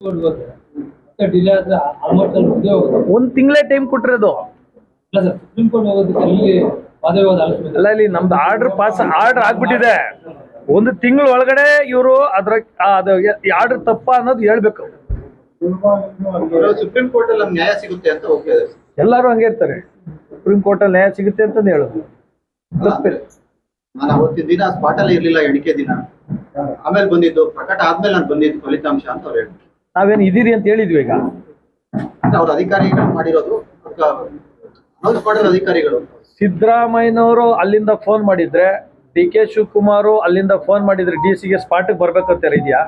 ಮತ್ತೆ ಡಿಲೇ ಆದ್ರೆ ಆಲ್ಮೋಸ್ಟ್ ಅಲ್ಲಿ ಮುಗ್ದೇ ಹೋಗುತ್ತೆ. ಒಂದ್ ತಿಂಗಳೇ ಟೈಮ್ ಕೊಟ್ಟಿರೋದು ಇಲ್ಲ ಸರ್ ಸುಪ್ರೀಂ ಕೋರ್ಟ್ ಹೋಗೋದಕ್ಕೆ ಅಲ್ಲಿ ವಾದವಿವಾದ ಆಲಿಸ್ಬೇಕು ಅಲ್ಲ ಇಲ್ಲಿ ನಮ್ದು ಆರ್ಡರ್ ಪಾಸ್ ಆರ್ಡರ್ ಆಗ್ಬಿಟ್ಟಿದೆ. ಒಂದು ತಿಂಗಳ ಒಳಗಡೆ ಇವರು ಅದ್ರ ಆ, ಅದು ಈ ಆರ್ಡರ್ ತಪ್ಪ ಅನ್ನೋದು ಹೇಳ್ಬೇಕು. ಸುಪ್ರೀಂ ಕೋರ್ಟ್ ಅಲ್ಲಿ ನ್ಯಾಯ ಸಿಗುತ್ತೆ ಅಂತ ಹೋಗ್ತಾರೆ ಎಲ್ಲರೂ ಹಂಗೆ ಇರ್ತಾರೆ. ಸುಪ್ರೀಂ ಕೋರ್ಟ್ ಅಲ್ಲಿ ನ್ಯಾಯ ಸಿಗುತ್ತೆ ಅಂತ ಹೇಳೋದು. ತಪ್ಪಿಲ್ಲ ನಾನು ಅವತ್ತಿನ ದಿನ ಸ್ಪಾಟ್ ಅಲ್ಲಿ ಇರ್ಲಿಲ್ಲ ಎಣಿಕೆ ದಿನ. ಆಮೇಲೆ ಬಂದಿದ್ದು ಪ್ರಕಟ ಆದ್ಮೇಲೆ ನಾನು ಬಂದಿದ್ದು ಫಲಿತಾಂಶ ಅಂತ ಅವ್ರು ಹೇಳಿದ್ರು ನಾವೇನು ಇದ್ದೀರಿ ಅಂತ ಹೇಳಿದ್ವಿ ಈಗ. ಅವ್ರ ಅಧಿಕಾರಿಗಳು ಮಾಡಿರೋದು. ಅನೌನ್ಸ್ ಮಾಡಿರೋ ಅಧಿಕಾರಿಗಳು. ಸಿದ್ದರಾಮಯ್ಯನವರು ಅಲ್ಲಿಂದ ಫೋನ್ ಮಾಡಿದ್ರೆ ಡಿ ಕೆ ಶಿವಕುಮಾರ್ ಅಲ್ಲಿಂದ ಫೋನ್ ಮಾಡಿದ್ರೆ ಡಿ ಸಿಗೆ ಸ್ಪಾಟ್ಗೆ ಬರ್ಬೇಕಂತ ಇದೆಯಾ?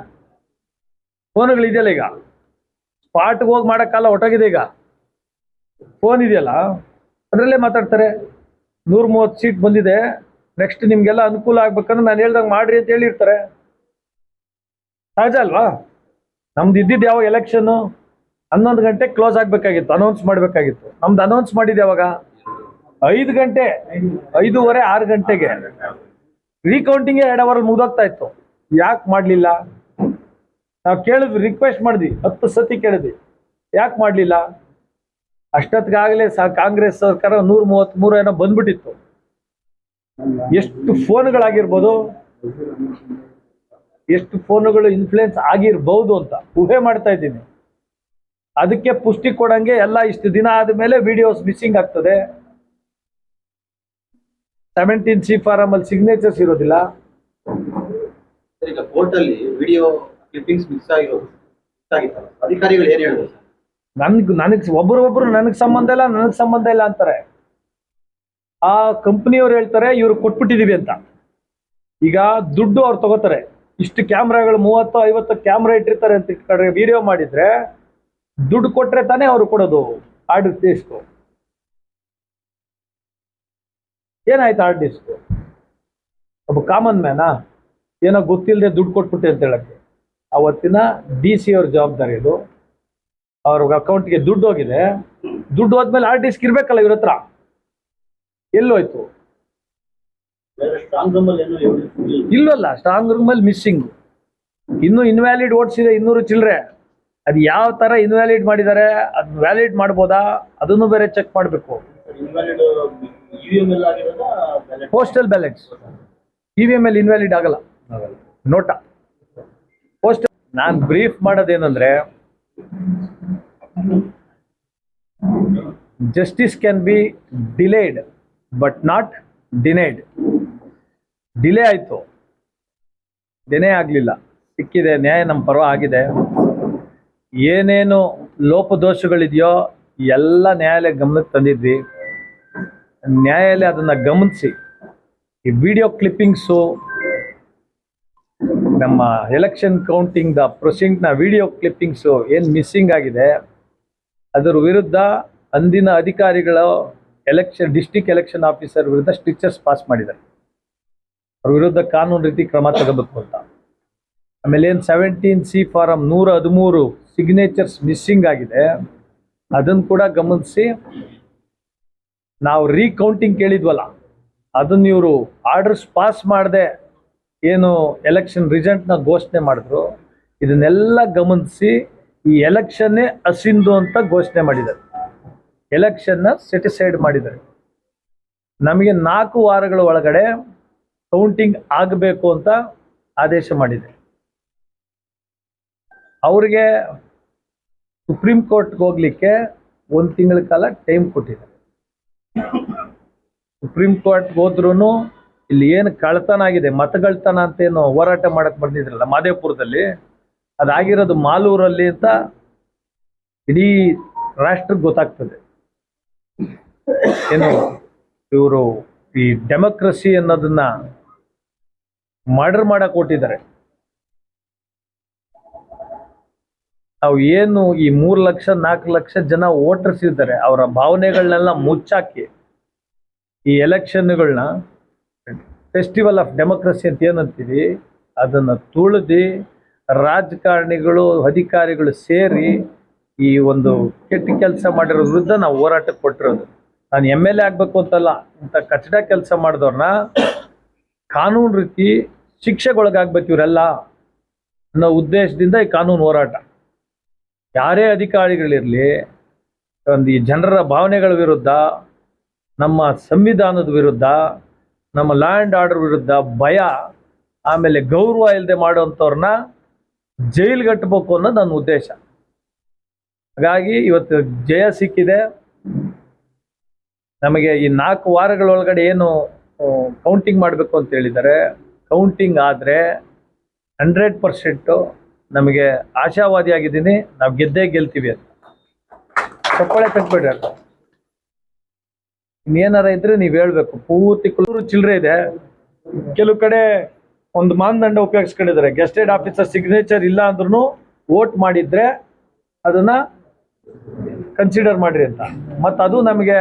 ಫೋನ್ಗಳು ಇದೆಯಲ್ಲ ಈಗ. ಸ್ಪಾಟ್ಗೆ ಹೋಗಿ ಮಾಡೋಕ್ಕಲ್ಲ ಹೊಟ್ಟೋಗಿದೆ ಈಗ. ಫೋನ್ ಇದೆಯಲ್ಲ? ಅದರಲ್ಲೇ ಮಾತಾಡ್ತಾರೆ. ನೂರ ಮೂವತ್ತು ಸೀಟ್ ಬಂದಿದೆ. ನೆಕ್ಸ್ಟ್ ನಿಮ್ಗೆಲ್ಲ ಅನುಕೂಲ ಆಗ್ಬೇಕಂದ್ರೆ ನಾನು ಹೇಳ್ದಂಗೆ ಮಾಡ್ರಿ ಅಂತ ಹೇಳಿರ್ತಾರೆ. ಸಹಜ ಅಲ್ವಾ? ನಮ್ದು ಇದ್ದಿದ್ದು ಯಾವ ಎಲೆಕ್ಷನ್ನು ಹನ್ನೊಂದು ಗಂಟೆ ಕ್ಲೋಸ್ ಆಗ್ಬೇಕಾಗಿತ್ತು ಅನೌನ್ಸ್ ಮಾಡಬೇಕಾಗಿತ್ತು. ನಮ್ದು ಅನೌನ್ಸ್ ಮಾಡಿದ್ದೆ ಯಾವಾಗ? ಐದು ಗಂಟೆ, ಐದೂವರೆ, ಆರು ಗಂಟೆಗೆ. ರೀಕೌಂಟಿಂಗ್ ಎರಡು ಅವರಲ್ಲಿ ಮುಗ್ದೋಗ್ತಾ ಇತ್ತು. ಯಾಕೆ ಮಾಡಲಿಲ್ಲ? ನಾವು ಕೇಳಿದ್ವಿ ರಿಕ್ವೆಸ್ಟ್ ಮಾಡಿದ್ವಿ, ಹತ್ತು ಸತಿ ಕೇಳಿದ್ವಿ. ಯಾಕೆ ಮಾಡಲಿಲ್ಲ? ಅಷ್ಟೊತ್ತಿಗಾಗಲೇ ಸಹ ಕಾಂಗ್ರೆಸ್ ಸರ್ಕಾರ ನೂರ ಮೂವತ್ತ್ಮೂರು ಏನೋ ಬಂದ್ಬಿಟ್ಟಿತ್ತು. ಎಷ್ಟು ಫೋನ್ಗಳಾಗಿರ್ಬೋದು ಎಷ್ಟು ಫೋನುಗಳು ಇನ್ಫ್ಲುಯೆನ್ಸ್ ಆಗಿರ್ಬೋದು ಅಂತ ಊಹೆ ಮಾಡ್ತಾ ಇದ್ದೀನಿ. ಅದಕ್ಕೆ ಪುಷ್ಟಿ ಕೊಡಂಗೆ ಎಲ್ಲ ಇಷ್ಟು ದಿನ ಆದಮೇಲೆ ವಿಡಿಯೋಸ್ ಮಿಸ್ಸಿಂಗ್ ಆಗ್ತದೆ. ಸೆವೆಂಟೀನ್ ಸಿ ಫಾರಮ್ ಅಲ್ಲಿ ಸಿಗ್ನೇಚರ್ಸ್ ಇರೋದಿಲ್ಲ. ಸರ್, ಈಗ ಕೋರ್ಟ್ ಅಲ್ಲಿ ವಿಡಿಯೋ ಕ್ಲಿಪ್ಪಿಂಗ್ಸ್ ಮಿಕ್ಸ್ ಆಗಿರೋದು miss ಅಧಿಕಾರಿಗಳು ಏನ್ ಹೇಳಿದ್ರು ಸರ್? ನನ್ಗ್ ನನಗ್ ಒಬ್ರೊಬ್ರು ನನಗ್ ಸಂಬಂಧ ಇಲ್ಲ ನನಗ್ ಸಂಬಂಧ ಇಲ್ಲ ಅಂತಾರೆ. ಆ ಕಂಪ್ನಿಯವ್ರು ಹೇಳ್ತಾರೆ ಇವ್ರು ಕೊಟ್ಬಿಟ್ಟಿದೀವಿ ಅಂತ. ಈಗ ದುಡ್ಡು ಅವ್ರು ತಗೋತಾರೆ. ಇಷ್ಟು ಕ್ಯಾಮ್ರಾಗಳು ಮೂವತ್ತು, ಐವತ್ತು ಕ್ಯಾಮ್ರಾ ಇಟ್ಟಿರ್ತಾರೆ ಅಂತ ಇಟ್ಕೊಂಡ್ರೆ ವಿಡಿಯೋ ಮಾಡಿದ್ರೆ ದುಡ್ಡು ಕೊಟ್ರೆ ತಾನೇ ಅವರು ಕೊಡೋದು ಆರ್ಡರ್ ಡಿಸ್ಕು ಏನಾಯ್ತು ಹಾರ್ಡ್ ಡಿಸ್ಕು ಒಬ್ಬ ಕಾಮನ್ ಮ್ಯಾನಾ ಏನೋ ಗೊತ್ತಿಲ್ಲದೆ ದುಡ್ಡು ಕೊಟ್ಬಿಟ್ಟೆ ಅಂತ ಹೇಳಕ್ಕೆ. ಅವತ್ತಿನ ಡಿ ಸಿ ಅವ್ರ ಜವಾಬ್ದಾರಿ ಇದು. ಅವ್ರ ಅಕೌಂಟ್ಗೆ ದುಡ್ಡು ಹೋಗಿದೆ. ದುಡ್ಡು ಹೋದ್ಮೇಲೆ ಆರ್ ಡಿಸ್ಕ್ ಇರ್ಬೇಕಲ್ಲ ಇವ್ರ ಹತ್ರ. ಎಲ್ಲೋಯ್ತು ಇಲ್ವಲ್ಲ ಸ್ಟ್ರಾಂಗ್ ರೂಮ್ ಅಲ್ಲಿ ಮಿಸ್ಸಿಂಗ್ ಇನ್ನು ಇನ್ವ್ಯಾಲಿಡ್ ಇದೆ ಇನ್ನೂರು ಚಿಲ್ಲರೆ ಅದು ಯಾವ ತರ ಇನ್ವ್ಯಾಲಿಡ್ ಮಾಡಿದ್ದಾರೆ ಅದ್ ವ್ಯಾಲಿಡ್ ಮಾಡ್ಬೋದಾ ಅದನ್ನು ಬೇರೆ ಚೆಕ್ ಮಾಡಬೇಕು. Postal ballots E V M L invalid ಆಗಲ್ಲ. ನೋಟ. ಪೋಸ್ಟ್ ನಾನು brief ಮಾಡೋದೇನಂದ್ರೆ justice can be delayed but not denied delay ಆಯಿತು. ಡಿನೇ ಆಗಲಿಲ್ಲ. ಸಿಕ್ಕಿದೆ, ನ್ಯಾಯ ನಮ್ಮ ಪರ್ವ ಆಗಿದೆ. ಏನೇನು ಲೋಪದೋಷಗಳಿದೆಯೋ ಎಲ್ಲ ನ್ಯಾಯಾಲಯ ಗಮನಕ್ಕೆ ತಂದಿದ್ವಿ. ನ್ಯಾಯಾಲಯ ಅದನ್ನು ಗಮನಿಸಿ. ಈ ವಿಡಿಯೋ ಕ್ಲಿಪ್ಪಿಂಗ್ಸು, ನಮ್ಮ ಎಲೆಕ್ಷನ್ ಕೌಂಟಿಂಗ್ ದ ಪ್ರೊಸೀಡಿಂಗ್ನ ವಿಡಿಯೋ ಕ್ಲಿಪ್ಪಿಂಗ್ಸು ಏನು ಮಿಸ್ಸಿಂಗ್ ಆಗಿದೆ, ಅದರ ವಿರುದ್ಧ ಅಂದಿನ ಅಧಿಕಾರಿಗಳು ಎಲೆಕ್ಷನ್, ಡಿಸ್ಟಿಕ್ ಎಲೆಕ್ಷನ್ ಆಫೀಸರ್ ವಿರುದ್ಧ ಸ್ಟಿಚರ್ಸ್ ಪಾಸ್ ಮಾಡಿದ್ದಾರೆ. ಅವ್ರ ವಿರುದ್ಧ ಕಾನೂನು ರೀತಿ ಕ್ರಮ ತಗೋಬೇಕು ಅಂತ ಆಮೇಲೆ ಏನು ಸೆವೆಂಟೀನ್ ಸಿ ಫಾರಂ ನೂರ ಹದಿಮೂರು ಸಿಗ್ನೇಚರ್ಸ್ ಮಿಸ್ಸಿಂಗ್ ಆಗಿದೆ. ಅದನ್ನು ಕೂಡ ಗಮನಿಸಿ, ನಾವು ರೀಕೌಂಟಿಂಗ್ ಕೇಳಿದ್ವಲ್ಲ ಅದನ್ನ ಇವರು ಆರ್ಡರ್ಸ್ ಪಾಸ್ ಮಾಡದೆ ಏನು ಎಲೆಕ್ಷನ್ ರಿಸಲ್ಟ್ನ ಘೋಷಣೆ ಮಾಡಿದ್ರು. ಇದನ್ನೆಲ್ಲ ಗಮನಿಸಿ, ಈ ಎಲೆಕ್ಷನ್ನೇ ಅಸಿಂದು ಅಂತ ಘೋಷಣೆ ಮಾಡಿದ್ದಾರೆ. ಎಲೆಕ್ಷನ್ನ ಸೆಟಿಸೈಡ್ ಮಾಡಿದ್ದಾರೆ. ನಮಗೆ ನಾಲ್ಕು ವಾರಗಳ ಒಳಗಡೆ ಕೌಂಟಿಂಗ್ ಆಗಬೇಕು ಅಂತ ಆದೇಶ ಮಾಡಿದೆ. ಅವ್ರಿಗೆ ಸುಪ್ರೀಂ ಕೋರ್ಟ್ಗೆ ಹೋಗ್ಲಿಕ್ಕೆ ಒಂದು ತಿಂಗಳ ಕಾಲ ಟೈಮ್ ಕೊಟ್ಟಿದೆ. ಸುಪ್ರೀಂ ಕೋರ್ಟ್ಗೆ ಹೋದ್ರೂ ಇಲ್ಲಿ ಏನು ಕಳ್ತನ ಆಗಿದೆ ಮತಗಳ್ತನ ಅಂತೇನು ಹೋರಾಟ ಮಾಡಕ್ ಬಂದಿದ್ರಲ್ಲ ಮಾದೇಪುರದಲ್ಲಿ ಅದಾಗಿರೋದು ಮಾಲೂರಲ್ಲಿ ಅಂತ ಇಡೀ ರಾಷ್ಟ್ರಕ್ಕೆ ಗೊತ್ತಾಗ್ತದೆ. ಏನು ಇವರು ಈ ಡೆಮೋಕ್ರಸಿ ಅನ್ನೋದನ್ನ ಮರ್ಡರ್ ಮಾಡಕ್ ಕೊಟ್ಟಿದ್ದಾರೆ. ನಾವು ಏನು ಈ ಮೂರ್ ಲಕ್ಷ, ನಾಲ್ಕು ಲಕ್ಷ ಜನ ವೋಟರ್ಸ್ ಇದ್ದಾರೆ ಅವರ ಭಾವನೆಗಳನ್ನೆಲ್ಲ ಮುಚ್ಚಾಕಿ ಈ ಎಲೆಕ್ಷನ್ಗಳನ್ನ ಫೆಸ್ಟಿವಲ್ ಆಫ್ ಡೆಮೋಕ್ರಸಿ ಅಂತ ಏನಂತೀವಿ, ಅದನ್ನ ತುಳಿದು ರಾಜಕಾರಣಿಗಳು, ಅಧಿಕಾರಿಗಳು ಸೇರಿ ಈ ಒಂದು ಕೆಟ್ಟ ಕೆಲಸ ಮಾಡಿರೋ ವಿರುದ್ಧ ನಾವು ಹೋರಾಟಕ್ಕೆ ಕೊಟ್ಟಿರೋದು. ನಾನು ಎಂ ಎಲ್ ಎ ಆಗ್ಬೇಕು ಅಂತಲ್ಲ, ಇಂಥ ಕಚಡ ಕೆಲಸ ಮಾಡಿದವ್ರನ್ನ ಕಾನೂನು ರೀತಿ ಶಿಕ್ಷೆಗೊಳಗಾಗ್ಬೇಕು ಇವರೆಲ್ಲ ಅನ್ನೋ ಉದ್ದೇಶದಿಂದ ಈ ಕಾನೂನು ಹೋರಾಟ. ಯಾರೇ ಅಧಿಕಾರಿಗಳಿರಲಿ, ಒಂದು ಈ ಜನರ ಭಾವನೆಗಳ ವಿರುದ್ಧ, ನಮ್ಮ ಸಂವಿಧಾನದ ವಿರುದ್ಧ, ನಮ್ಮ ಲ್ಯಾಂಡ್ ಆರ್ಡರ್ ವಿರುದ್ಧ ಭಯ, ಆಮೇಲೆ ಗೌರವ ಇಲ್ಲದೆ ಮಾಡೋವಂಥವ್ರನ್ನ ಜೈಲ್ಗಟ್ಟಬೇಕು ಅನ್ನೋದು ನನ್ನ ಉದ್ದೇಶ. ಹಾಗಾಗಿ ಇವತ್ತು ಜಯ ಸಿಕ್ಕಿದೆ. ನಮಗೆ ಈ ನಾಲ್ಕು ವಾರಗಳೊಳಗಡೆ ಏನು ಕೌಂಟಿಂಗ್ ಮಾಡಬೇಕು ಅಂತ ಹೇಳಿದ್ದಾರೆ. ಕೌಂಟಿಂಗ್ ಆದರೆ ಹಂಡ್ರೆಡ್ ಪರ್ಸೆಂಟು ನಮಗೆ ಆಶಾವಾದಿಯಾಗಿದ್ದೀನಿ ನಾವು ಗೆದ್ದೇ ಗೆಲ್ತೀವಿ ಅಂತ. ಚಪ್ಪಾಳೆ ತಗ್ಬೇಡ್ರಿ ಅಂತ ಇನ್ನೇನಾರ ಇದ್ರೆ ನೀವು ಹೇಳ್ಬೇಕು. ಪೂರ್ತಿ ಕುಲೂರು ಚಿಲ್ಲರೆ ಇದೆ. ಕೆಲವು ಕಡೆ ಒಂದು ಮಾನದಂಡ ಉಪಯೋಗಿಸ್ಕೊಂಡಿದ್ದಾರೆ. ಗೆಸ್ಟೆಡ್ ಆಫೀಸರ್ ಸಿಗ್ನೇಚರ್ ಇಲ್ಲ ಅಂದ್ರೂ ವೋಟ್ ಮಾಡಿದ್ರೆ ಅದನ್ನ ಕನ್ಸಿಡರ್ ಮಾಡ್ರಿ ಅಂತ. ಮತ್ತು ಅದು ನಮಗೆ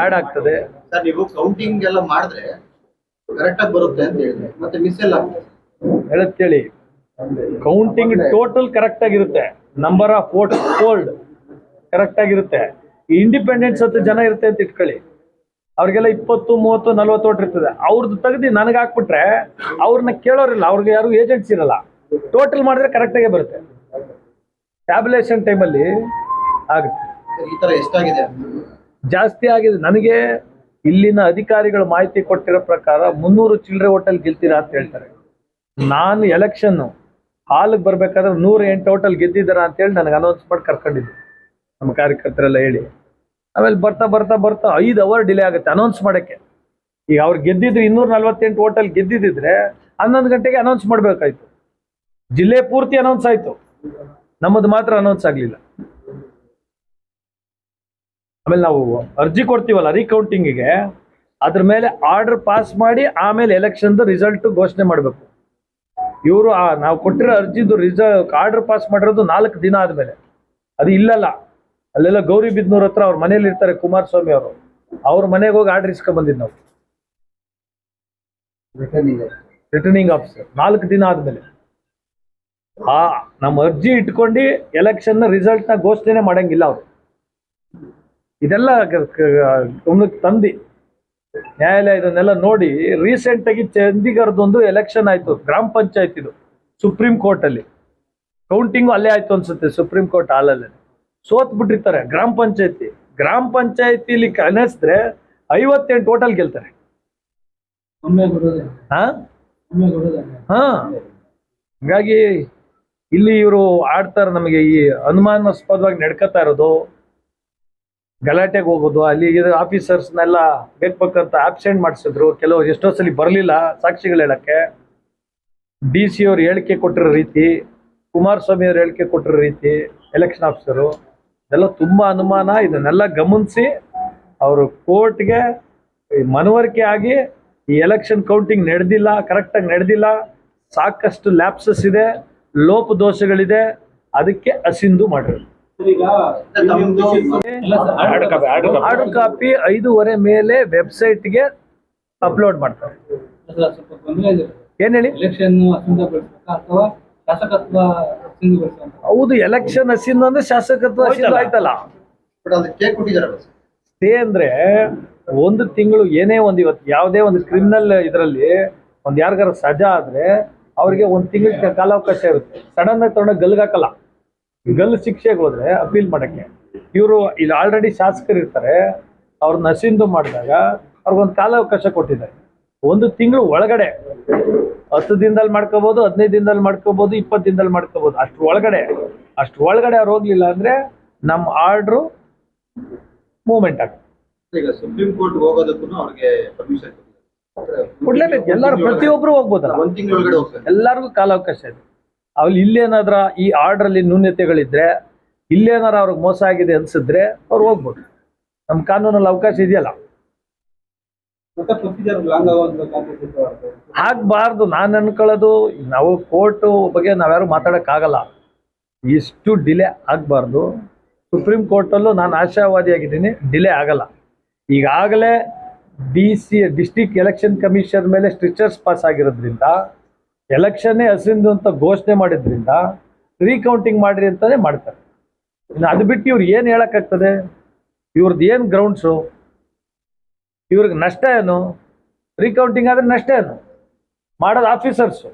ಆ್ಯಡ್ ಆಗ್ತದೆ. ಸರ್ ನೀವು ಕೌಂಟಿಂಗ್ ಎಲ್ಲ ಮಾಡಿದ್ರೆ ಕರೆಕ್ಟ್ ಆಗಿ ಬರುತ್ತೆ ಅಂತ ಹೇಳಿದ್ರೆ. ಮತ್ತೆ ಮಿಸ್ ಎಲ್ಲ ಆಗ್ತದೆ. ಹೇಳಿ ಕೇಳಿ ಕೌಂಟಿಂಗ್ ಟೋಟಲ್ ಕರೆಕ್ಟ್ ಆಗಿರುತ್ತೆ. Number of vote polled correct ಆಗಿರುತ್ತೆ. ಇಂಡಿಪೆಂಡೆನ್ಸ್ ಹತ್ತು ಜನ ಇರುತ್ತೆ ಅಂತ ಇಟ್ಕೊಳ್ಳಿ. ಅವ್ರಿಗೆಲ್ಲ ಇಪ್ಪತ್ತು ಮೂವತ್ತು ನಲ್ವತ್ತು ವೋಟ್ ಇರ್ತದೆ. ಅವ್ರದ್ದು ತೆಗ್ದು ನನಗೆ ಹಾಕ್ಬಿಟ್ರೆ ಅವ್ರನ್ನ ಕೇಳೋರಿಲ್ಲ. ಅವ್ರಿಗೆ ಯಾರು ಏಜೆಂಟ್ಸ್ ಇರಲ್ಲ. ಟೋಟಲ್ ಮಾಡಿದ್ರೆ ಕರೆಕ್ಟಾಗೇ ಬರುತ್ತೆ. ಟ್ಯಾಬ್ಯುಲೇಷನ್ ಟೈಮಲ್ಲಿ ಆಗುತ್ತೆ. ಈ ತರ ಎಷ್ಟಾಗಿದೆ ಜಾಸ್ತಿ ಆಗಿದೆ. ನನಗೆ ಇಲ್ಲಿನ ಅಧಿಕಾರಿಗಳು ಮಾಹಿತಿ ಕೊಟ್ಟಿರೋ ಪ್ರಕಾರ ಮುನ್ನೂರು ಚಿಲ್ಲರೆ ಹೋಟೆಲ್ ಗೆಲ್ತೀರಾ ಅಂತ ಹೇಳ್ತಾರೆ. ನಾನು ಎಲೆಕ್ಷನ್ ಹಾಲಿಗೆ ಬರ್ಬೇಕಾದ್ರೆ ನೂರ ಎಂಟು ಹೋಟೆಲ್ ಅಂತ ಅಂತೇಳಿ ನನಗೆ ಅನೌನ್ಸ್ ಮಾಡಿ ಕರ್ಕೊಂಡಿದ್ದು. ನಮ್ಮ ಕಾರ್ಯಕರ್ತರೆಲ್ಲ ಹೇಳಿ. ಆಮೇಲೆ ಬರ್ತಾ ಬರ್ತಾ ಬರ್ತಾ ಐದು ಅವರ್ ಡಿಲೇ ಆಗುತ್ತೆ ಅನೌನ್ಸ್ ಮಾಡೋಕ್ಕೆ. ಈಗ ಅವ್ರು ಗೆದ್ದಿದ್ರು ಇನ್ನೂರ ನಲ್ವತ್ತೆಂಟು ಹೋಟೆಲ್ ಗೆದ್ದಿದ್ದಿದ್ರೆ ಹನ್ನೊಂದು ಗಂಟೆಗೆ ಅನೌನ್ಸ್ ಮಾಡಬೇಕಾಯ್ತು. ಜಿಲ್ಲೆ ಪೂರ್ತಿ ಅನೌನ್ಸ್ ಆಯಿತು. ನಮ್ಮದು ಮಾತ್ರ ಅನೌನ್ಸ್ ಆಗಲಿಲ್ಲ. ಆಮೇಲೆ ನಾವು ಅರ್ಜಿ ಕೊಡ್ತೀವಲ್ಲ ರೀಕೌಂಟಿಂಗಿಗೆ ಅದ್ರ ಮೇಲೆ ಆರ್ಡರ್ ಪಾಸ್ ಮಾಡಿ ಆಮೇಲೆ ಎಲೆಕ್ಷನ್ದು ರಿಸಲ್ಟ್ ಘೋಷಣೆ ಮಾಡಬೇಕು. ಇವರು ನಾವು ಕೊಟ್ಟಿರೋ ಅರ್ಜಿದು ರಿಸಲ್ಟ್ ಆರ್ಡರ್ ಪಾಸ್ ಮಾಡಿರೋದು ನಾಲ್ಕು ದಿನ ಆದಮೇಲೆ. ಅದು ಇಲ್ಲಲ್ಲ. ಅಲ್ಲೆಲ್ಲ ಗೌರಿ ಬಿದ್ನೂರ್ ಹತ್ರ ಅವ್ರ ಮನೇಲಿ ಇರ್ತಾರೆ ಕುಮಾರಸ್ವಾಮಿ ಅವರು. ಅವ್ರ ಮನೆಗೆ ಹೋಗಿ ಆರ್ಡರ್ ಇಸ್ಕೊಂಡ್ ಬಂದಿದ್ದು ನಾವು. ರಿಟರ್ನಿಂಗ್ ಆಫೀಸರ್ ನಾಲ್ಕು ದಿನ ಆದಮೇಲೆ. ಆ ನಮ್ಮ ಅರ್ಜಿ ಇಟ್ಕೊಂಡು ಎಲೆಕ್ಷನ್ ರಿಸಲ್ಟ್ನ ಘೋಷಣೆ ಮಾಡಂಗಿಲ್ಲ ಅವರು. ಇದೆಲ್ಲ ಗಮನಕ್ಕೆ ತಂದು. ನ್ಯಾಯಾಲಯ ಇದನ್ನೆಲ್ಲ ನೋಡಿ ರೀಸೆಂಟ್ ಆಗಿ ಚಂಡೀಗಢದೊಂದು ಎಲೆಕ್ಷನ್ ಆಯ್ತು ಗ್ರಾಮ ಪಂಚಾಯತ್ ಇದು ಸುಪ್ರೀಂ ಕೋರ್ಟ್ ಅಲ್ಲಿ ಕೌಂಟಿಂಗು ಅಲ್ಲೇ ಆಯ್ತು ಅನ್ಸುತ್ತೆ ಸುಪ್ರೀಂ ಕೋರ್ಟ್ ಹಾಲಲ್ಲೇ. ಸೋತ್ ಬಿಟ್ಟಿರ್ತಾರೆ ಗ್ರಾಮ ಪಂಚಾಯತಿ. ಗ್ರಾಮ ಪಂಚಾಯತಿಲಿ ಕನಸಿದ್ರೆ ಐವತ್ತೆಂಟು ಟೋಟಲ್ ಗೆಲ್ತಾರೆ. ಹಾ. ಹಾಗಾಗಿ ಇಲ್ಲಿ ಇವರು ಆಡ್ತಾರೆ ನಮಗೆ ಈ ಅನುಮಾನಾಸ್ಪದವಾಗಿ ನಡ್ಕೋತಾ ಇರೋದು. ಗಲಾಟೆಗೆ ಹೋಗೋದು, ಅಲ್ಲಿ ಆಫೀಸರ್ಸ್ನೆಲ್ಲ ಬೇಕಂತ ಆಬ್ಸೆಂಟ್ ಮಾಡಿಸಿದ್ರು. ಕೆಲವು ಎಷ್ಟೋ ಸಲ ಬರಲಿಲ್ಲ ಸಾಕ್ಷಿಗಳು ಹೇಳಕ್ಕೆ. ಡಿ ಸಿ ಅವ್ರು ಹೇಳಿಕೆ ಕೊಟ್ಟಿರೋ ರೀತಿ, ಕುಮಾರಸ್ವಾಮಿ ಅವ್ರು ಹೇಳಿಕೆ ಕೊಟ್ಟಿರೋ ರೀತಿ ಎಲೆಕ್ಷನ್ ಆಫೀಸರು ಇದೆಲ್ಲ ತುಂಬ ಅನುಮಾನ. ಇದನ್ನೆಲ್ಲ ಗಮನಿಸಿ ಅವರು ಕೋರ್ಟ್ಗೆ ಮನವರಿಕೆ ಆಗಿ ಈ ಎಲೆಕ್ಷನ್ ಕೌಂಟಿಂಗ್ ನಡೆದಿಲ್ಲ ಕರೆಕ್ಟಾಗಿ ನಡೆದಿಲ್ಲ. ಸಾಕಷ್ಟು ಲ್ಯಾಪ್ಸಸ್ ಇದೆ, ಲೋಪದೋಷಗಳಿದೆ. ಅದಕ್ಕೆ ಅಸಿಂದು ಮಾಡಿರೋದು. ಆರ್ಡರ್ ಕಾಪಿ ಆರ್ಡರ್ ಕಾಪಿ ಐದೂವರೆ ಮೇಲೆ ವೆಬ್ಸೈಟ್ಗೆ ಅಪ್ಲೋಡ್ ಮಾಡ್ತಾರೆ. ಏನ್ ಹೇಳಿ? ಅಥವಾ ಶಾಸಕತ್ವ ಅಸಿಂಧಗೊಳಿಸುವಂತ ಹೌದು ಎಲೆಕ್ಷನ್ ಅಸಿಂದು ಅಂದ್ರೆ ಶಾಸಕತ್ವ ಅಸಿಂದು ಆಯ್ತಲ್ಲ. ಬಟ್ ಅದು ಕೇಕ್ ಕೊಟ್ಟಿದ್ದಾರಲ್ಲ ಸರ್. ಸ್ಟೇ ಅಂದ್ರೆ ಒಂದು ತಿಂಗಳು ಏನೇ ಒಂದು ಇವತ್ತು ಯಾವುದೇ ಒಂದು ಕ್ರಿಮಿನಲ್ ಇದರಲ್ಲಿ ಒಂದು ಯಾರಿಗಾರ ಸಜಾ ಆದ್ರೆ ಅವ್ರಿಗೆ ಒಂದು ತಿಂಗಳ ಕಾಲಾವಕಾಶ ಇರುತ್ತೆ. ಸಡನ್ ಆಗಿ ತಗೊಂಡೋಗಿ ಗಲ್ಗೆ ಗಲ್ ಶಿಕ್ಷೆಗೆ ಹೋದ್ರೆ ಅಪೀಲ್ ಮಾಡಕ್ಕೆ. ಇವರು ಇಲ್ಲಿ ಆಲ್ರೆಡಿ ಶಾಸಕರು ಇರ್ತಾರೆ ಅವ್ರನ್ನ ನಸಿಂದು ಮಾಡಿದಾಗ ಅವ್ರಿಗೊಂದು ಕಾಲಾವಕಾಶ ಕೊಟ್ಟಿದ್ದಾರೆ. ಒಂದು ತಿಂಗಳು ಒಳಗಡೆ ಹತ್ತು ದಿನದಲ್ಲಿ ಮಾಡ್ಕೋಬಹುದು ಹದಿನೈದು ದಿನದಲ್ಲಿ ಮಾಡ್ಕೋಬಹುದು ಇಪ್ಪತ್ತು ದಿನದಲ್ಲಿ ಮಾಡ್ಕೋಬಹುದು ಅಷ್ಟು ಒಳಗಡೆ. ಅಷ್ಟು ಒಳಗಡೆ ಅವ್ರು ಹೋಗ್ಲಿಲ್ಲ ಅಂದ್ರೆ ನಮ್ಮ ಆರ್ಡ್ರು ಮೂವ್ಮೆಂಟ್ ಆಗುತ್ತೆ ಈಗ ಸುಪ್ರೀಂ ಕೋರ್ಟ್ ಹೋಗೋದಕ್ಕೂ ಅವ್ರಿಗೆ ಪರ್ಮಿಷನ್ ಕೊಡ್ಲೇಬೇಕು. ಎಲ್ಲರೂ ಪ್ರತಿಯೊಬ್ಬರು ಹೋಗ್ಬೋದಲ್ಲ. ಒಂದ್ ತಿಂಗಳ ಒಳಗಡೆ ಹೋಗ್ತಾರೆ. ಎಲ್ಲರಿಗೂ ಕಾಲಾವಕಾಶ ಇದೆ. ಅಲ್ಲಿ ಇಲ್ಲೇನಾದ್ರ ಈ ಆರ್ಡರ್ ಅಲ್ಲಿ ನ್ಯೂನ್ಯತೆಗಳಿದ್ರೆ ಇಲ್ಲೇನಾರ ಅವ್ರಿಗೆ ಮೋಸ ಆಗಿದೆ ಅನ್ಸಿದ್ರೆ ಅವ್ರು ಹೋಗ್ಬೋದು. ನಮ್ಮ ಕಾನೂನಲ್ಲಿ ಅವಕಾಶ ಇದೆಯಲ್ಲ. ಆಗ್ಬಾರ್ದು. ನಾನು ಅನ್ಕೊಳ್ಳೋದು ನಾವು ಕೋರ್ಟ್ ಬಗ್ಗೆ ನಾವ್ಯಾರು ಮಾತಾಡೋಕ್ಕಾಗಲ್ಲ. ಇಷ್ಟು ಡಿಲೇ ಆಗಬಾರ್ದು. ಸುಪ್ರೀಂ ಕೋರ್ಟಲ್ಲೂ ನಾನು ಆಶಾವಾದಿಯಾಗಿದ್ದೀನಿ ಡಿಲೇ ಆಗಲ್ಲ. ಈಗಾಗಲೇ D C district election commission ಮೇಲೆ ಸ್ಟ್ರಿಚರ್ಸ್ ಪಾಸ್ ಆಗಿರೋದ್ರಿಂದ ಎಲೆಕ್ಷನ್ನೇ ಹಸಿಂದು ಅಂತ ಘೋಷಣೆ ಮಾಡಿದ್ರಿಂದ ರೀಕೌಂಟಿಂಗ್ ಮಾಡ್ರಿ ಅಂತಾನೆ ಮಾಡ್ತಾರೆ. ಇನ್ನು ಅದು ಬಿಟ್ಟು ಇವ್ರು ಏನು ಹೇಳೋಕ್ಕಾಗ್ತದೆ? ಇವ್ರದ್ದು ಏನು ಗ್ರೌಂಡ್ಸು ಇವ್ರಿಗೆ ನಷ್ಟ ಏನು? ರೀಕೌಂಟಿಂಗ್ ಆದ್ರೆ ನಷ್ಟ ಏನು? ಮಾಡೋದು ಆಫೀಸರ್ಸು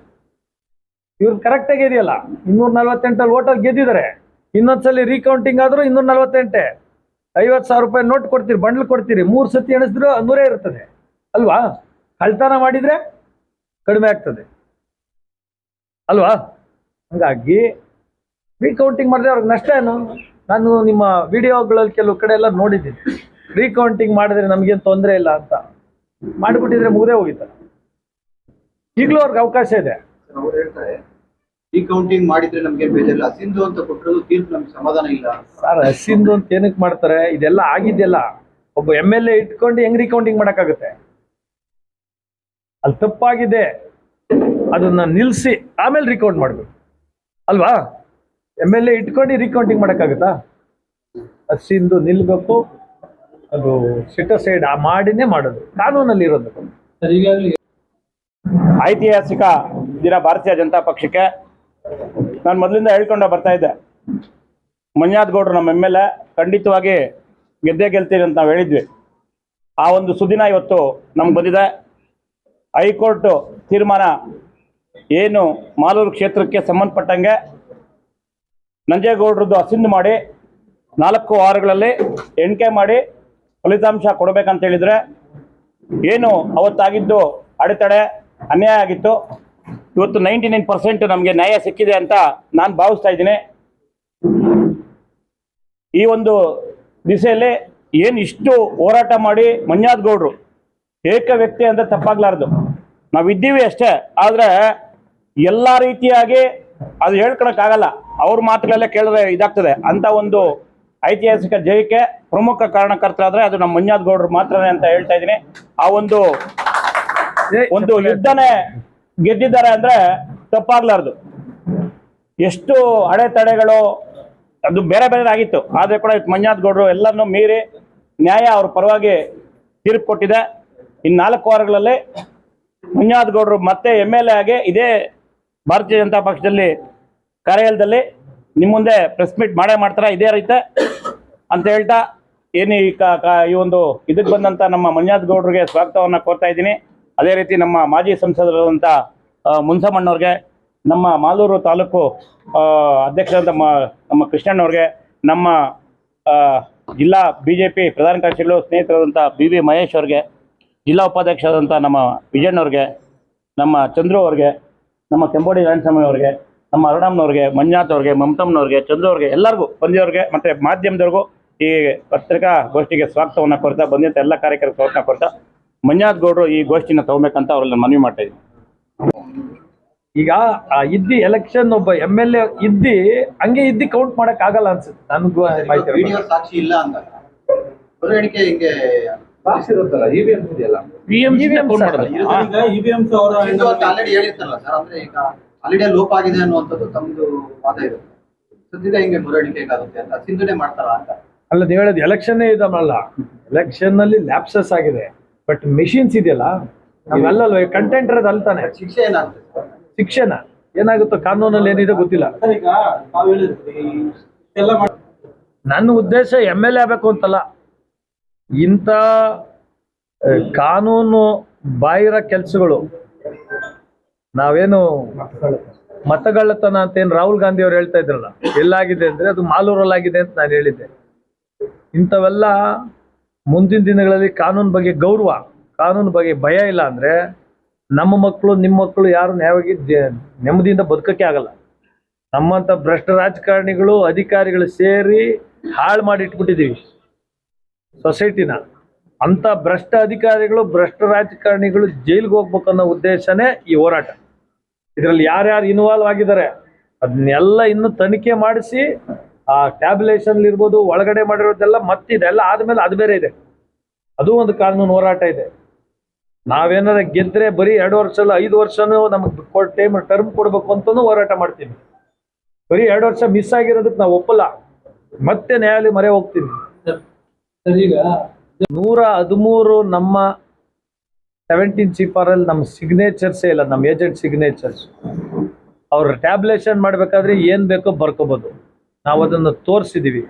ಇವ್ರು ಕರೆಕ್ಟಾಗಿ ಇದೆಯಲ್ಲ? ಇನ್ನೂರ ನಲ್ವತ್ತೆಂಟಲ್ಲಿ ಓಟಲ್ಲಿ ಗೆದ್ದಿದ್ದಾರೆ ಇನ್ನೊಂದ್ಸಲಿ ರೀಕೌಂಟಿಂಗ್ ಆದ್ರೂ ಇನ್ನೂರ ನಲ್ವತ್ತೆಂಟೆ. ಐವತ್ತು ಸಾವಿರ ರೂಪಾಯಿ ನೋಟ್ ಕೊಡ್ತೀರಿ ಬಂಡ್ಲು ಕೊಡ್ತೀರಿ. ಮೂರು ಸತಿ ಎಣಿಸಿದ್ರು ನೂರೇ ಇರ್ತದೆ. ಅಲ್ವಾ? ಕಳ್ತನ ಮಾಡಿದ್ರೆ ಕಡಿಮೆ ಆಗ್ತದೆ. ಅಲ್ವಾ? ಹಾಗಾಗಿ ರೀಕೌಂಟಿಂಗ್ ಮಾಡಿದ್ರೆ ಅವ್ರಿಗೆ ನಷ್ಟ ಏನು? ನಾನು ನಿಮ್ಮ ವಿಡಿಯೋಗಳಲ್ಲಿ ಕೆಲವು ಕಡೆ ಎಲ್ಲ ನೋಡಿದ್ದೀನಿ. ರೀಕೌಂಟಿಂಗ್ ಮಾಡಿದ್ರೆ ನಮಗೇನು ತೊಂದರೆ ಇಲ್ಲ ಅಂತ. ಮಾಡಿಬಿಟ್ಟಿದ್ರೆ ಮುಗದೆ ಹೋಗಿತ್ತ. ಈಗಲೂ ಅವ್ರಿಗೆ ಅವಕಾಶ ಇದೆ. ಅವ್ರು ಹೇಳ್ತಾರೆ ರೀಕೌಂಟಿಂಗ್ ಮಾಡಿದ್ರೆ ನಮ್ಗೆ ಬೇಜಾರಿಲ್ಲ. ಸಿಂಧು ಅಂತ ಕೊಟ್ಟರು ತೀರ್ಪು ನಮ್ಗೆ ಸಮಾಧಾನ ಇಲ್ಲ ಸರ್ ಹಸಿಂದು ಅಂತ ಏನಕ್ಕೆ ಮಾಡ್ತಾರೆ? ಇದೆಲ್ಲ ಆಗಿದೆಯಲ್ಲ. ಒಬ್ಬ ಎಂ ಎಲ್ ಎ ಇಟ್ಕೊಂಡು ಹೆಂಗ್ ರೀಕೌಂಟಿಂಗ್ ಮಾಡಕ್ಕಾಗುತ್ತೆ? ಅಲ್ಲಿ ತಪ್ಪಾಗಿದೆ. ಅದನ್ನ ನಿಲ್ಲಿಸಿ ಆಮೇಲೆ ರಿಕೌಂಟ್ ಮಾಡಬೇಕು. ಅಲ್ವಾ? ಎಂ ಎಲ್ ಎ ಇಟ್ಕೊಂಡು ರೀಕೌಂಟಿಂಗ್ ಮಾಡಕ್ಕಾಗುತ್ತಾ? ಹಸಿಂದು ನಿಲ್ಲಬೇಕು ಅದು ಸಿಟಸೈಡ್ ಮಾಡಿನೇ ಮಾಡೋದು. ಕಾನೂನಲ್ಲಿ ಇರೋದು. ಸರ್ ಈಗಾಗಲೇ ಐತಿಹಾಸಿಕ ದಿನ ಭಾರತೀಯ ಜನತಾ ಪಕ್ಷಕ್ಕೆ ನಾನು ಮೊದಲಿಂದ ಹೇಳ್ಕೊಂಡ ಬರ್ತಾ ಇದ್ದೆ. ಮಂಜಾತ್ ಗೌಡ್ರು ನಮ್ಮ ಎಂ ಎಲ್ ಎ ಖಂಡಿತವಾಗಿ ಗೆದ್ದೇ ಗೆಲ್ತೀರಿ ಅಂತ ನಾವು ಹೇಳಿದ್ವಿ. ಆ ಒಂದು ಸುದಿನ ಇವತ್ತು ನಮ್ಗೆ ಬಂದಿದೆ. ಹೈಕೋರ್ಟ್ ತೀರ್ಮಾನ ಏನು ಮಾಲೂರು ಕ್ಷೇತ್ರಕ್ಕೆ ಸಂಬಂಧಪಟ್ಟಂಗೆ ನಂಜೇಗೌಡರದ್ದು ಅಸಿಂದು ಮಾಡಿ ನಾಲ್ಕು ವಾರಗಳಲ್ಲಿ ಎಣಿಕೆ ಮಾಡಿ ಫಲಿತಾಂಶ ಕೊಡಬೇಕಂತ ಹೇಳಿದ್ರೆ ಏನು ಅವತ್ತಾಗಿದ್ದು ಅಡೆತಡೆ ಅನ್ಯಾಯ ಆಗಿತ್ತು. ಇವತ್ತು ನೈಂಟಿ ನೈನ್ ಪರ್ಸೆಂಟ್ ನಮಗೆ ನ್ಯಾಯ ಸಿಕ್ಕಿದೆ ಅಂತ ನಾನು ಭಾವಿಸ್ತಾ ಇದ್ದೀನಿ. ಈ ಒಂದು ದಿಸೆಯಲ್ಲಿ ಏನು ಇಷ್ಟು ಹೋರಾಟ ಮಾಡಿ ಮಂಜಾದ್ ಗೌಡ್ರು ಏಕ ವ್ಯಕ್ತಿ ಅಂದರೆ ತಪ್ಪಾಗ್ಲಾರ್ದು. ನಾವು ಇದ್ದೀವಿ ಅಷ್ಟೇ, ಆದರೆ ಎಲ್ಲ ರೀತಿಯಾಗಿ ಅದು ಹೇಳ್ಕೊಳಕ್ಕಾಗಲ್ಲ. ಅವ್ರ ಮಾತುಗಳಲ್ಲೇ ಕೇಳಿದ್ರೆ ಇದಾಗ್ತದೆ. ಅಂತ ಒಂದು ಐತಿಹಾಸಿಕ ಜಯಕ್ಕೆ ಪ್ರಮುಖ ಕಾರಣಕರ್ತರಾದ್ರೆ ಅದು ನಮ್ಮ ಮಂಜಾದ್ ಗೌಡ್ರು ಮಾತ್ರನೇ ಅಂತ ಹೇಳ್ತಾ ಇದ್ದೀನಿ. ಆ ಒಂದು ಒಂದು ಯುದ್ಧನೇ ಗೆದ್ದಿದ್ದಾರೆ ಅಂದ್ರೆ ತಪ್ಪಾಗ್ಲಾರ್ದು. ಎಷ್ಟು ಅಡೆತಡೆಗಳು ಅದು ಬೇರೆ ಬೇರೆ ಆಗಿತ್ತು. ಆದ್ರೆ ಕೂಡ ಮಂಜಾತ್ ಗೌಡ್ರು ಎಲ್ಲರನ್ನೂ ಮೀರಿ ನ್ಯಾಯ ಅವ್ರ ಪರವಾಗಿ ತೀರ್ಪು ಕೊಟ್ಟಿದೆ. ಇನ್ನು ನಾಲ್ಕು ವಾರಗಳಲ್ಲಿ ಗೌಡ್ರು ಮತ್ತೆ ಎಂ ಎಲ್ ಎ ಆಗಿ ಇದೇ ಭಾರತೀಯ ಜನತಾ ಪಕ್ಷದಲ್ಲಿ ಕಾರ್ಯಾಲಯದಲ್ಲಿ ನಿಮ್ಮ ಮುಂದೆ ಪ್ರೆಸ್ ಮೀಟ್ ಮಾಡೇ ಮಾಡ್ತಾರೆ? ಇದೇ ರೀತಿ ಅಂತ ಹೇಳ್ತಾ ಏನು ಈ ಈ ಒಂದು ಇದಕ್ಕೆ ಬಂದಂತ ನಮ್ಮ ಮುನ್ಯಾದ್ ಗೌಡ್ರಿಗೆ ಸ್ವಾಗತವನ್ನ ಕೋರ್ತಾ ಇದ್ದೀನಿ. ಅದೇ ರೀತಿ ನಮ್ಮ ಮಾಜಿ ಸಂಸದರಾದಂಥ ಮುನ್ಸಮ್ಮಣ್ಣವ್ರಿಗೆ ನಮ್ಮ ಮಾಲೂರು ತಾಲೂಕು ಅಧ್ಯಕ್ಷರಾದಂಥ ನಮ್ಮ ಕೃಷ್ಣಣ್ಣವ್ರಿಗೆ ನಮ್ಮ ಜಿಲ್ಲಾ ಬಿ ಜೆ ಪಿ ಪ್ರಧಾನ ಕಾರ್ಯದರ್ಶಿಗಳು ಸ್ನೇಹಿತರಾದಂಥ ಬಿ ವಿ ಮಹೇಶ್ ಅವ್ರಿಗೆ ಜಿಲ್ಲಾ ಉಪಾಧ್ಯಕ್ಷರಾದಂಥ ನಮ್ಮ ವಿಜಯಣ್ಣವ್ರಿಗೆ ನಮ್ಮ ಚಂದ್ರು ಅವ್ರಿಗೆ ನಮ್ಮ ಕೆಂಬೋಡಿ ನಾರಾಯಣಸ್ವಾಮಿ ಅವ್ರಿಗೆ ನಮ್ಮ ಅರುಣಮ್ಮನವ್ರಿಗೆ ಮಂಜುನಾಥ್ ಅವ್ರಿಗೆ ಮಮತಮ್ಮನವ್ರಿಗೆ ಚಂದ್ರು ಅವ್ರಿಗೆ ಎಲ್ಲರಿಗೂ ಬಂದಿಯವ್ರಿಗೆ ಮತ್ತೆ ಮಾಧ್ಯಮದವ್ರಿಗೂ ಈ ಪತ್ರಿಕಾ ಗೋಷ್ಠಿಗೆ ಸ್ವಾಗತವನ್ನು ಕೊಡ್ತಾ ಬಂದಿದ್ದ ಎಲ್ಲ ಕಾರ್ಯಕರ್ತರ ಸ್ವಾಗತ ಕೊಡ್ತಾ ಮಂಜುನಾಥ್ ಗೌಡರು ಈ ಗೋಷ್ಠಿನ ತಗೋಬೇಕಂತ ಅವ್ರಲ್ಲಿ ಮನವಿ ಮಾಡ್ತಾ ಇದ್ದೀನಿ. ಈಗ ಆ ಇದ್ದಿ ಎಲೆಕ್ಷನ್ ಒಬ್ಬ ಎಂ ಎಲ್ ಎ ಇದ್ದಿ ಹಂಗೆ ಇದ್ದಿ ಕೌಂಟ್ ಮಾಡಕ್ ಆಗಲ್ಲ ಅನ್ಸುತ್ತೆ. ನನ್ಗೂ ಮಾಹಿತಿ ವಿಡಿಯೋ ಸಾಕ್ಷಿ ಇಲ್ಲ ಅಂದಾಗ ಮರು ಎಣಿಕೆ ಹಿಂಗೆ EVM ಸರ್. ಸಿಂಧು ಅಂತ ಆಲ್ರೆಡಿ ಹೇಳಿರ್ತಾರಲ್ಲ ಸರ್ ಅಂದ್ರೆ ಈಗ ಆಲ್ರೆಡಿ ಲೋಪ ಆಗಿದೆ ಅನ್ನುವಂಥದ್ದು ತಮ್ಮದು ವಾದ ಇರುತ್ತೆ. ಸದ್ಯದ ಹಿಂಗೆ ಮರು ಆಗುತ್ತೆ ಅಂತ ಸಿಂಧುನೇ ಮಾಡ್ತಾರ ಅಂತ? ಅಲ್ಲ ನೀವು ಹೇಳೋದು ಎಲೆಕ್ಷನ್ ಇದಲ್ಲ ಎಲೆಕ್ಷನ್ನಲ್ಲಿ ಲ್ಯಾಪ್ಸಸ್ ಆಗಿದೆ. ಬಟ್ ಮೆಷಿನ್ಸ್ ಇದೆಯಲ್ಲ? ನಾವೆಲ್ಲ ಕಂಟೆಂಟ್ ಇರೋದು ಅಲ್ಲಿ ತಾನೆ. ಶಿಕ್ಷೆ ಏನಾಗುತ್ತೆ ಶಿಕ್ಷೆನ? ಶಿಕ್ಷಣ ಏನಾಗುತ್ತೋ ಕಾನೂನಲ್ಲಿ ಏನಿದೆ ಗೊತ್ತಿಲ್ಲ. ನನ್ನ ಉದ್ದೇಶ ಎಂ ಎಲ್ ಎ ಆಗ್ಬೇಕು ಅಂತಲ್ಲ. ಇಂಥ ಕಾನೂನು ಬಾಹಿರ ಕೆಲಸಗಳು, ನಾವೇನು ಮತಗಳ್ಳತನ ಅಂತ ಏನು ರಾಹುಲ್ ಗಾಂಧಿ ಅವ್ರು ಹೇಳ್ತಾ ಇದ್ರಲ್ಲ, ಎಲ್ಲಾಗಿದೆ ಅಂದ್ರೆ ಅದು ಮಾಲೂರಲ್ಲಾಗಿದೆ ಅಂತ ನಾನು ಹೇಳಿದ್ದೆ. ಇಂಥವೆಲ್ಲ ಮುಂದಿನ ದಿನಗಳಲ್ಲಿ ಕಾನೂನು ಬಗ್ಗೆ ಗೌರವ, ಕಾನೂನು ಬಗ್ಗೆ ಭಯ ಇಲ್ಲ ಅಂದ್ರೆ ನಮ್ಮ ಮಕ್ಕಳು, ನಿಮ್ಮ ಮಕ್ಕಳು ಯಾರು ನ್ಯಾಯವಾಗಿ ನೆಮ್ಮದಿಯಿಂದ ಬದುಕಕ್ಕೆ ಆಗಲ್ಲ. ನಮ್ಮಂತ ಭ್ರಷ್ಟ ರಾಜಕಾರಣಿಗಳು, ಅಧಿಕಾರಿಗಳು ಸೇರಿ ಹಾಳು ಮಾಡಿ ಇಟ್ಬಿಟ್ಟಿದೀವಿ ಸೊಸೈಟಿನ. ಅಂತ ಭ್ರಷ್ಟ ಅಧಿಕಾರಿಗಳು, ಭ್ರಷ್ಟ ರಾಜಕಾರಣಿಗಳು ಜೈಲಿಗೆ ಹೋಗ್ಬೇಕನ್ನೋ ಉದ್ದೇಶನೇ ಈ ಹೋರಾಟ. ಇದರಲ್ಲಿ ಯಾರ್ಯಾರು ಇನ್ವಾಲ್ವ್ ಆಗಿದ್ದಾರೆ, ಅದನ್ನೆಲ್ಲ ಇನ್ನು ತನಿಖೆ ಮಾಡಿಸಿ, ಆ ಟ್ಯಾಬ್ಲೇಷನ್ ಇರ್ಬೋದು, ಒಳಗಡೆ ಮಾಡಿರೋದೆಲ್ಲ ಮತ್ತಿದೆ ಎಲ್ಲ ಆದ್ಮೇಲೆ ಅದು ಬೇರೆ ಇದೆ. ಅದು ಒಂದು ಕಾನೂನು ಹೋರಾಟ ಇದೆ. ನಾವೇನಾರ ಗೆದ್ರೆ ಬರೀ ಎರಡು ವರ್ಷ ಐದು ವರ್ಷನೂ ನಮಗೆ ಟೈಮ್ ಟರ್ಮ್ ಕೊಡಬೇಕು ಅಂತನೂ ಹೋರಾಟ ಮಾಡ್ತೀನಿ ಬರೀ ಎರಡು ವರ್ಷ ಮಿಸ್ ಆಗಿರೋದಕ್ಕೆ ನಾವು ಒಪ್ಪಲ್ಲ. ಮತ್ತೆ ನ್ಯಾಯಾಲಯ ಮರೆ ಹೋಗ್ತೀವಿ. ನೂರ ಹದಿಮೂರು ನಮ್ಮ ಸೆವೆಂಟೀನ್ ಅಲ್ಲಿ ನಮ್ಮ ಸಿಗ್ನೇಚರ್ಸೇ ಇಲ್ಲ, ನಮ್ಮ ಏಜೆಂಟ್ ಸಿಗ್ನೇಚರ್ಸ್ ಅವ್ರ ಟ್ಯಾಬ್ಲೇಷನ್ ಮಾಡಬೇಕಾದ್ರೆ ಏನು ಬೇಕೋ ಬರ್ಕೋಬೋದು. ನಾವು ಅದನ್ನು ತೋರಿಸಿದ್ದೀವಿ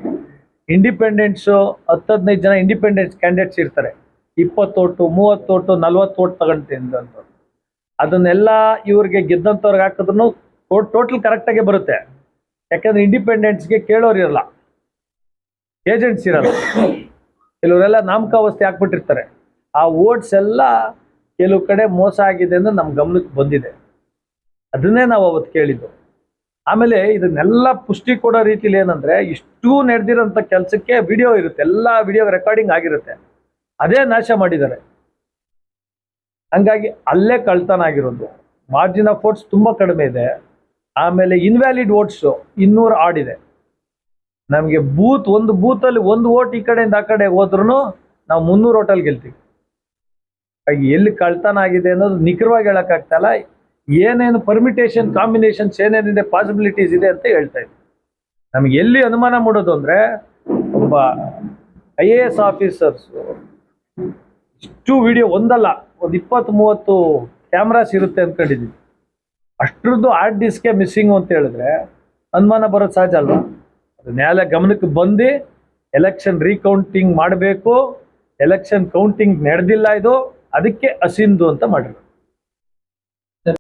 ಇಂಡಿಪೆಂಡೆನ್ಸ್ ಹತ್ತು ಹದಿನೈದು ಜನ ಇಂಡಿಪೆಂಡೆನ್ಸ್ ಕ್ಯಾಂಡಿಡೇಟ್ಸ್ ಇರ್ತಾರೆ. ಇಪ್ಪತ್ತು ಓಟು ಮೂವತ್ತು ಓಟು ನಲ್ವತ್ತು ಓಟ್ ತಗೊಂತೀನಿ ಅಂತ ಅದನ್ನೆಲ್ಲ ಇವ್ರಿಗೆ ಗೆದ್ದಂಥವ್ರಿಗೆ ಹಾಕಿದ್ರು ಟೋಟಲ್ ಕರೆಕ್ಟಾಗೆ ಬರುತ್ತೆ. ಯಾಕಂದ್ರೆ ಇಂಡಿಪೆಂಡೆನ್ಸ್ಗೆ ಕೇಳೋರು ಇರಲ್ಲ. ಏಜೆಂಟ್ಸ್ ಇರಲ್ಲ. ಕೆಲವರೆಲ್ಲ ನಾಮಕಾವಸ್ಥೆ ಹಾಕ್ಬಿಟ್ಟಿರ್ತಾರೆ. ಆ ಓಟ್ಸ್ ಎಲ್ಲ ಕೆಲವು ಕಡೆ ಮೋಸ ಆಗಿದೆ ಅಂತ ನಮ್ಮ ಗಮನಕ್ಕೆ ಬಂದಿದೆ. ಅದನ್ನೇ ನಾವು ಅವತ್ತು ಕೇಳಿದ್ದು. ಆಮೇಲೆ ಇದನ್ನೆಲ್ಲ ಪುಷ್ಟಿ ಕೊಡೋ ರೀತಿಲಿ ಏನಂದ್ರೆ, ಇಷ್ಟು ನಡೆದಿರೋಂಥ ಕೆಲಸಕ್ಕೆ ವಿಡಿಯೋ ಇರುತ್ತೆ. ಎಲ್ಲ ವಿಡಿಯೋ ರೆಕಾರ್ಡಿಂಗ್ ಆಗಿರುತ್ತೆ. ಅದೇ ನಾಶ ಮಾಡಿದ್ದಾರೆ. ಹಂಗಾಗಿ ಅಲ್ಲೇ ಕಳ್ತನ ಆಗಿರೋದು ಮಾರ್ಜಿನ್ ಆಫ್ ವೋಟ್ಸ್ ತುಂಬಾ ಕಡಿಮೆ ಇದೆ. ಆಮೇಲೆ ಇನ್ವ್ಯಾಲಿಡ್ ವೋಟ್ಸ್ ಇನ್ನೂರು ಆಡಿದೆ ನಮಗೆ ಬೂತ್, ಒಂದು ಬೂತಲ್ಲಿ ಒಂದು ಓಟ್ ಈ ಕಡೆಯಿಂದ ಆ ಕಡೆ ಹೋದ್ರೂ ನಾವು ಮುನ್ನೂರು ಓಟಲ್ಲಿ ಗೆಲ್ತೀವಿ. ಹಾಗೆ ಎಲ್ಲಿ ಕಳ್ತನ ಆಗಿದೆ ಅನ್ನೋದು ನಿಖರವಾಗಿ ಹೇಳೋಕ್ಕಾಗ್ತಲ್ಲ. ಏನೇನು ಪರ್ಮಿಟೇಷನ್ ಕಾಂಬಿನೇಷನ್ಸ್ ಏನೇನಿದೆ ಪಾಸಿಬಿಲಿಟೀಸ್ ಇದೆ ಅಂತ ಹೇಳ್ತಾ ಇದ್ವಿ. ನಮ್ಗೆ ಎಲ್ಲಿ ಅನುಮಾನ ಮಾಡೋದು ಅಂದ್ರೆ ಒಬ್ಬ ಐ ಎ ಎಸ್ ಆಫೀಸರ್ಸ್ ಇಷ್ಟು ವಿಡಿಯೋ ಒಂದಲ್ಲ, ಒಂದು ಇಪ್ಪತ್ತು ಮೂವತ್ತು ಕ್ಯಾಮ್ರಾಸ್ ಇರುತ್ತೆ ಅಂದ್ಕೊಂಡಿದ್ದೀವಿ ಅಷ್ಟರದ್ದು ಹಾರ್ಡ್ ಡಿಸ್ಕೆ ಮಿಸ್ಸಿಂಗು ಅಂತ ಹೇಳಿದ್ರೆ ಅನುಮಾನ ಬರೋದು ಸಹಜ ಅಲ್ವಾ? ನ್ಯಾಯಾಲಯ ಗಮನಕ್ಕೆ ಬಂದು ಎಲೆಕ್ಷನ್ ರೀಕೌಂಟಿಂಗ್ ಮಾಡಬೇಕು ಎಲೆಕ್ಷನ್ ಕೌಂಟಿಂಗ್ ನಡೆದಿಲ್ಲ ಇದು ಅದಕ್ಕೆ ಅಸಿಂದು ಅಂತ ಮಾಡಿರೋದು